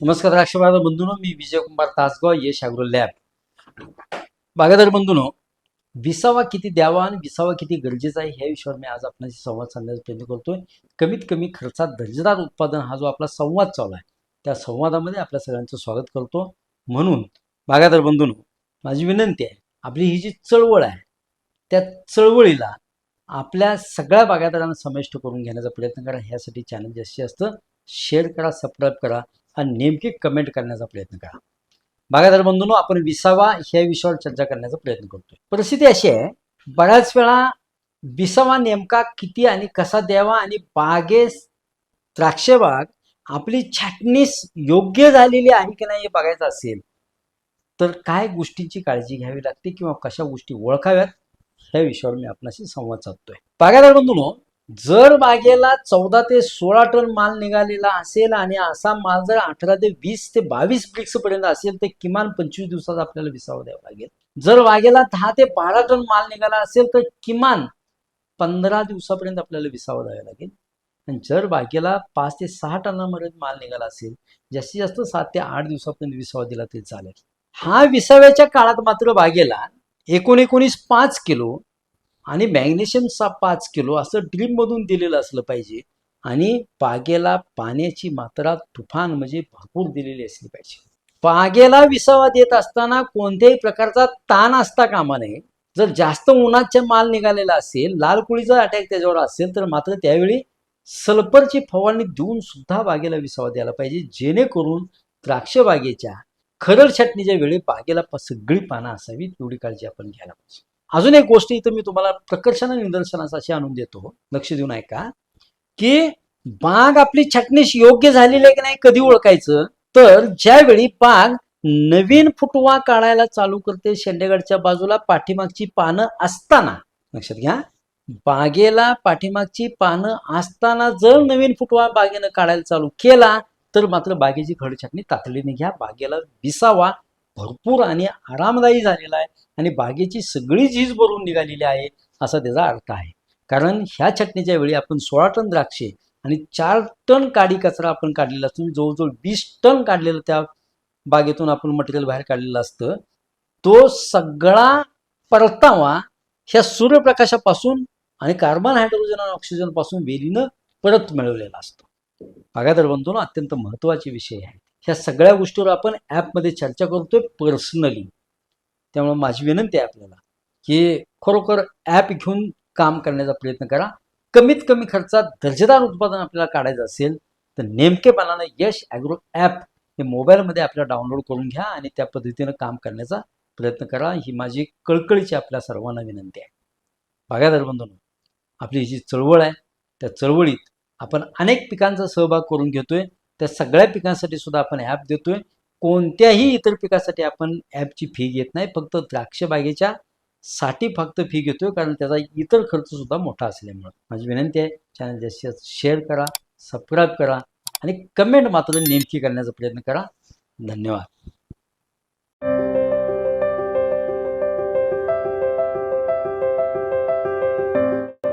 नमस्कार राष्ट्रवाद बंधूनो मी विजयकुमार तासगाव यश अॅग्रो लॅब. बागायदार बंधूनो विसावा किती द्यावा आणि विसावा किती गरजेचा आहे ह्या विषयावर मी आज आपल्याशी संवाद साधण्याचा प्रयत्न करतोय. कमीत कमी खर्चात दर्जेदार उत्पादन हा जो आपला संवाद चालू आहे त्या संवादामध्ये आपल्या सगळ्यांचं स्वागत करतो. म्हणून बागायदार बंधूनो माझी विनंती आहे आपली ही जी चळवळ आहे त्या चळवळीला आपल्या सगळ्या बागायदारांना समाविष्ट करून घेण्याचा प्रयत्न करा ह्यासाठी चॅनल जास्तीत जास्त शेअर करा सबस्क्राईब करा आणि नेमकी कमेंट करण्याचा प्रयत्न करा. बागायदार बंधूंनो आपण विसावा ह्या विषयावर चर्चा करण्याचा प्रयत्न करतोय. परिस्थिती अशी आहे बऱ्याच वेळा विसावा नेमका किती आणि कसा द्यावा आणि बागेस द्राक्ष बाग आपली छाटणीस योग्य झालेली आहे की नाही हे बघायचं असेल तर काय गोष्टींची काळजी घ्यावी लागते किंवा कशा गोष्टी ओळखाव्यात ह्या विषयावर मी आपणाशी संवाद साधतोय. बागायदार बंधूनो जर बागेला चौदा ते सोळा टन माल निघालेला असेल आणि असा माल जर अठरा ते वीस ते बावीस ब्रिक्स पर्यंत असेल तर किमान पंचवीस दिवसात आपल्याला विसावा द्यावा लागेल. जर बागेला दहा ते बारा टन माल निघाला असेल तर किमान पंधरा दिवसापर्यंत आपल्याला विसावा द्यावा लागेल. आणि जर बागेला पाच ते सहा टनामध्ये माल निघाला असेल जास्तीत जास्त सात ते आठ दिवसापर्यंत विसावा दिला तरी चालेल. हा विसाव्याच्या काळात मात्र बागेला एकोण एकोणीस पाच किलो आणि मॅग्नेशियम सा पाच किलो असं ड्रीपमधून दिलेलं असलं पाहिजे. आणि बागेला पाण्याची मात्रा तुफान म्हणजे भरपूर दिलेली असली पाहिजे. बागेला विसावा देत असताना कोणत्याही प्रकारचा ताण असता कामा नये. जर जास्त उन्हाचा माल निघालेला असेल लाल कुळीचा अटॅक त्याच्यावर असेल तर मात्र त्यावेळी सल्फरची फवारणी देऊन सुद्धा बागेला विसावा द्यायला पाहिजे. जेणेकरून द्राक्ष बागेच्या खरड छाटणीच्या वेळी बागेला सगळी पानं असावी तेवढी काळजी आपण घ्यायला पाहिजे. अजून एक गोष्ट इथं मी तुम्हाला प्रकर्षाने निदर्शनास अशी आणून देतो. लक्ष देऊन ऐका. की बाग आपली छाटणीस योग्य झालेली आहे की नाही कधी ओळखायचं? तर ज्यावेळी बाग नवीन फुटवा काढायला चालू करते शेंडेगडच्या बाजूला पाठीमागची पानं असताना. लक्षात घ्या. बागेला पाठीमागची पानं असताना जर नवीन फुटवा बागेनं काढायला चालू केला तर मात्र बागेची खड छाटणी तातडीने घ्या. बागेला विसावा. भरपूर आणि आरामदायी झालेला आहे आणि बागेची सगळी झीज भरून निघालेली आहे असा त्याचा अर्थ आहे. कारण ह्या छटणीच्या वेळी आपण सोळा टन द्राक्षे आणि चार टन काडी कचरा आपण काढलेला असतो. जवळजवळ वीस टन काढलेलं त्या बागेतून आपण मटेरियल बाहेर काढलेलं असतं. तो सगळा परतावा ह्या सूर्यप्रकाशापासून आणि कार्बन हायड्रोजन आणि ऑक्सिजनपासून वेलीनं परत मिळवलेला असतो. बागायदार बंधूंनो अत्यंत महत्त्वाचे विषय आहे. ह्या सगळ्या गोष्टीवर आपण ॲपमध्ये चर्चा करतोय पर्सनली त्यामुळे माझी विनंती आहे आपल्याला की खरोखर ॲप घेऊन काम करण्याचा प्रयत्न करा. कमीत कमी खर्चात दर्जेदार उत्पादन आपल्याला काढायचं असेल तर नेमकेपणानं यश ॲग्रो ॲप हे मोबाईलमध्ये आपल्याला डाउनलोड करून घ्या आणि त्या पद्धतीनं काम करण्याचा प्रयत्न करा. ही माझी कळकळीची आपल्या सर्वांना विनंती आहे. बागायदार बंधूंनो आपली जी चळवळ आहे त्या चळवळीत आपण अनेक पिकांचा सहभाग करून घेतोय. त्या सगळ्या पिकांसाठी सुद्धा आपण ॲप देतोय. कोणत्याही इतर पिकासाठी आपण ॲपची फी घेत नाही. फक्त द्राक्ष बागेच्या साठी फक्त फी घेतोय. कारण त्याचा इतर खर्च सुद्धा मोठा असल्यामुळं. माझी विनंती आहे चॅनल जास्तीत जास्त शेअर करा सबस्क्राईब करा आणि कमेंट मात्र नेमकी करण्याचा प्रयत्न करा. धन्यवाद.